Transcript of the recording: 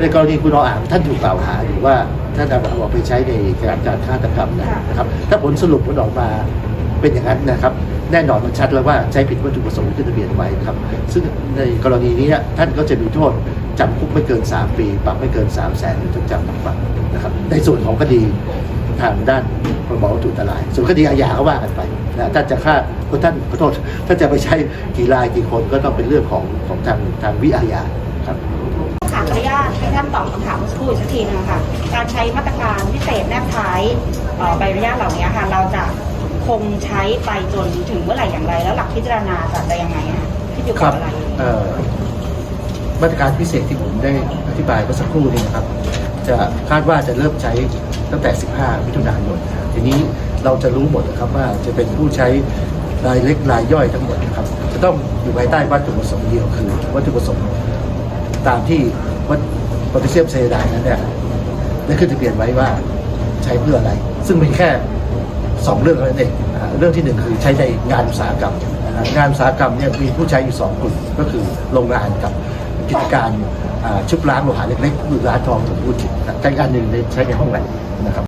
ในกรณีคุณออ่างท่านถูกกล่าวหาอยู่ว่าท่านเอาออกไปใช้ในการการฆาตกรรมนะครับ ถ้าผลสรุปมันออกมาเป็นอย่างนั้นนะครับ แน่นอนมันชัดแล้วว่าใช้ผิดวัตถุประสงค์ที่ทะเบียนไว้นะครับ ซึ่งในกรณีนี้เนี่ยท่านก็จะมีโทษจำคุกไม่เกิน 3 ปี ปรับไม่เกิน 3 0 0แสนหรือทั้งจำทั้งปรับนะครับ ในส่วนของคดีทางด้านพรบวัตถุอันตราย ส่วนคดีอาญาก็ว่ากันไปนะท่านจะฆ่าท่านขอโทษท่านจะไปใช้กี่รายกี่คนก็ต้องเป็นเรื่องของของทางทางวิอาญาครับขออนุญา ตอบคำถามเมื่อสักครู่อีกสักทีนึงค่ะ การใช้มาตรการพิเศษแนบท้ายใบอนุญาตเหล่านี้ค่ะ เราจะคงใช้ไปจนถึงเมื่อไหร่อย่างไร แล้วหลักพิจารณาจะจะยังไงอะที่อยู่กับอะไรมาตรการพิเศษที่ผมได้อธิบายเมื่อสักครู่นี้นะครับ จะคาดว่าจะเริ่มใช้ตั้งแต่ 15 มิถุนายนทีนี้เราจะรู้หมดนะครับว่าจะเป็นผู้ใช้รายเล็กรายย่อยทั้งหมดนะครับ จะต้องอยู่ภายใต้วัตถุประสงค์เดียวคือ วัตถุประสงค์ตามที่วัต โพแทสเซียมไซยาไดนั้นเนี่ยได้ขึ้นทะเบียนไว้ว่าใช้เพื่ออะไร ซึ่งมีแค่สองเรื่องเท่านั้นเองเรื่องที่หนึ่งคือใช้ในงานอุตสาหกรรม งานอุตสาหกรรมเนี่ยมีผู้ใช้อยู่สองกลุ่ม ก็คือโรงงานกับกิจการชุบล้างโลหะเล็กๆคือร้านทองหรือธุรกิจการอันหนึ่งใช้ในห้องแลบนะครับ